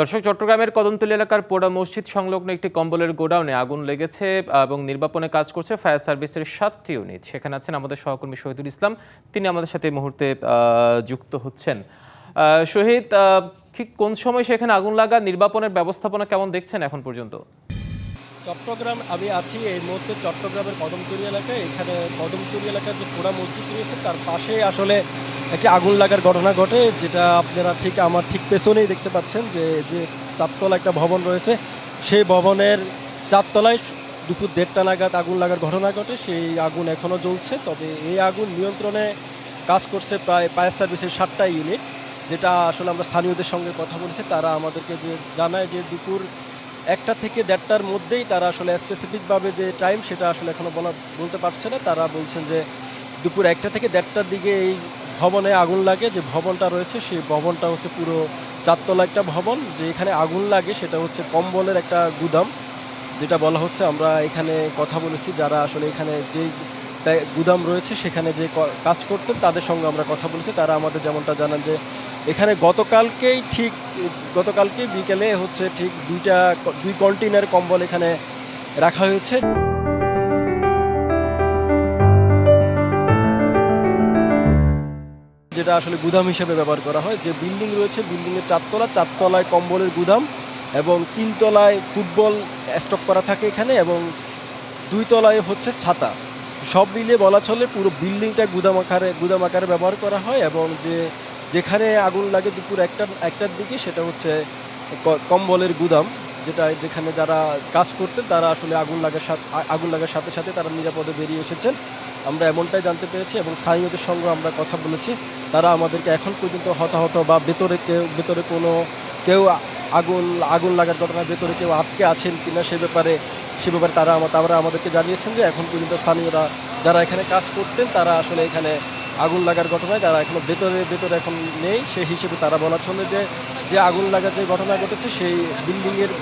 দর্শক, চট্টগ্রামের কদমতলী এলাকার পোড়া মসজিদ সংলগ্ন একটি কম্বলের গোডাউনে আগুন লেগেছে এবং নির্বাপনে কাজ করছে ফায়ার সার্ভিসের সাতটি ইউনিট। সেখানে আছেন আমাদের সহকর্মী শহীদুল ইসলাম। তিনি আমাদের সাথে এই মুহূর্তে যুক্ত হচ্ছেন। শহীদ ঠিক কোন সময় সেখানে আগুন লাগা, নির্বাপনের ব্যবস্থাপনা কেমন দেখছেন এখন পর্যন্ত? চট্টগ্রাম, আমি আছি এই মুহূর্তে চট্টগ্রামের কদমতলী এলাকায়। এখানে কদমতলী এলাকার যে পোড়া মসজিদ রয়েছে, তার পাশেই আসলে একটি আগুন লাগার ঘটনা ঘটে, যেটা আপনারা ঠিক আমার ঠিক পেছনেই দেখতে পাচ্ছেন যে যে চারতলা একটা ভবন রয়েছে, সেই ভবনের চারতলায় দুপুর দেড়টা নাগাদ আগুন লাগার ঘটনা ঘটে, সেই আগুন এখনও জ্বলছে। তবে এই আগুন নিয়ন্ত্রণে কাজ করছে প্রায় ফায়ার সার্ভিসের সাতটা ইউনিট, যেটা আসলে আমরা স্থানীয়দের সঙ্গে কথা বলেছি। তারা আমাদেরকে যে জানায় যে দুপুর একটা থেকে দেড়টার মধ্যেই তারা আসলে স্পেসিফিকভাবে যে টাইম সেটা আসলে এখনও বলা, বলতে পারছে না। তারা বলছেন যে দুপুর একটা থেকে দেড়টার দিকে এই ভবনে আগুন লাগে, যে ভবনটা রয়েছে সেই ভবনটা হচ্ছে পুরো চারতলা একটা ভবন, যে এখানে আগুন লাগে সেটা হচ্ছে কম্বলের একটা গুদাম, যেটা বলা হচ্ছে আমরা এখানে কথা বলেছি, যারা আসলে এখানে ব্যা- গুদাম রয়েছে সেখানে যে কাজ করতেন তাদের সঙ্গে আমরা কথা বলেছি। তারা আমাদের যেমনটা জানান যে এখানে গতকালকেই ঠিক, গতকালকে বিকেলে হচ্ছে ঠিক দুইটা, দুই কন্টেনার কম্বল এখানে রাখা হয়েছে। যেটা আসলে গুদাম হিসেবে ব্যবহার করা হয়। যে বিল্ডিং রয়েছে বিল্ডিংয়ের চারতলা, চারতলায় কম্বলের গুদাম এবং তিনতলায় ফুটবল স্টক করা থাকে এখানে এবং দুই তলায় হচ্ছে ছাতা। সব মিলিয়ে বলা চলে পুরো বিল্ডিংটা গুদাম আকারে গুদাম আকারে ব্যবহার করা হয় এবং যে, যেখানে আগুন লাগে দুপুর একটা, একটার দিকে সেটা হচ্ছে কম্বলের গুদাম, যেটা যেখানে যারা কাজ করতেন তারা আসলে আগুন লাগার সাথে আগুন লাগার সাথে সাথে তারা নিরাপদে বেরিয়ে এসেছেন। আমরা এমনটাই জানতে পেরেছি এবং স্থানীয়দের সঙ্গে আমরা কথা বলেছি। তারা আমাদেরকে এখন পর্যন্ত হতাহত বা ভেতরে কেউ ভেতরে কোনো কেউ আগুন আগুন লাগার ঘটনার ভেতরে কেউ আটকে আছেন কিনা সে ব্যাপারে সে ব্যাপারে তারা তারা আমাদেরকে জানিয়েছেন যে এখন পর্যন্ত স্থানীয়রা যারা এখানে কাজ করতেন, তারা আসলে এখানে আগুন লাগার ঘটনায় তারা এখনও ভেতরে ভেতরে এখন নেই। সেই হিসেবে তারা বলা চলে যে যে আগুন লাগার যে ঘটনা ঘটেছে, সেই বিল্ডিংয়ের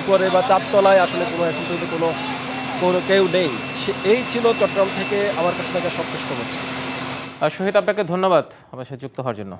উপরে বা চারতলায় আসলে কোনো এখন পর্যন্ত কোনো কেউ নেই। এই ছিল চট্টগ্রাম থেকে আমার কাছে থাকা সবশেষ খবর। শহীদ আপনাকে ধন্যবাদ আমার সাথে যুক্ত হওয়ার জন্য।